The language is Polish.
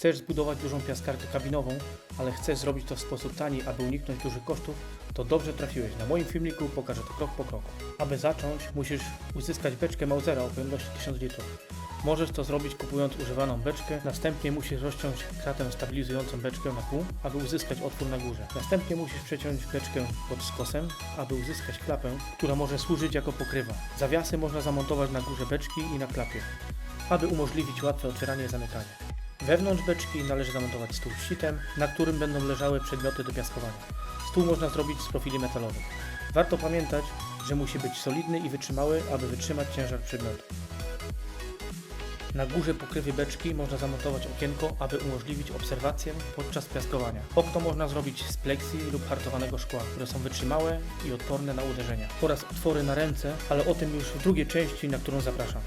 Chcesz zbudować dużą piaskarkę kabinową, ale chcesz zrobić to w sposób tani, aby uniknąć dużych kosztów, to dobrze trafiłeś. Na moim filmiku pokażę to krok po kroku. Aby zacząć, musisz uzyskać beczkę Mausera o pojemności 1000 litrów. Możesz to zrobić kupując używaną beczkę, następnie musisz rozciąć kratę stabilizującą beczkę na pół, aby uzyskać otwór na górze. Następnie musisz przeciąć beczkę pod skosem, aby uzyskać klapę, która może służyć jako pokrywa. Zawiasy można zamontować na górze beczki i na klapie, aby umożliwić łatwe otwieranie i zamykanie. Wewnątrz beczki należy zamontować stół z sitem, na którym będą leżały przedmioty do piaskowania. Stół można zrobić z profili metalowych. Warto pamiętać, że musi być solidny i wytrzymały, aby wytrzymać ciężar przedmiotu. Na górze pokrywy beczki można zamontować okienko, aby umożliwić obserwację podczas piaskowania. Okno można zrobić z pleksji lub hartowanego szkła, które są wytrzymałe i odporne na uderzenia. Oraz otwory na ręce, ale o tym już w drugiej części, na którą zapraszam.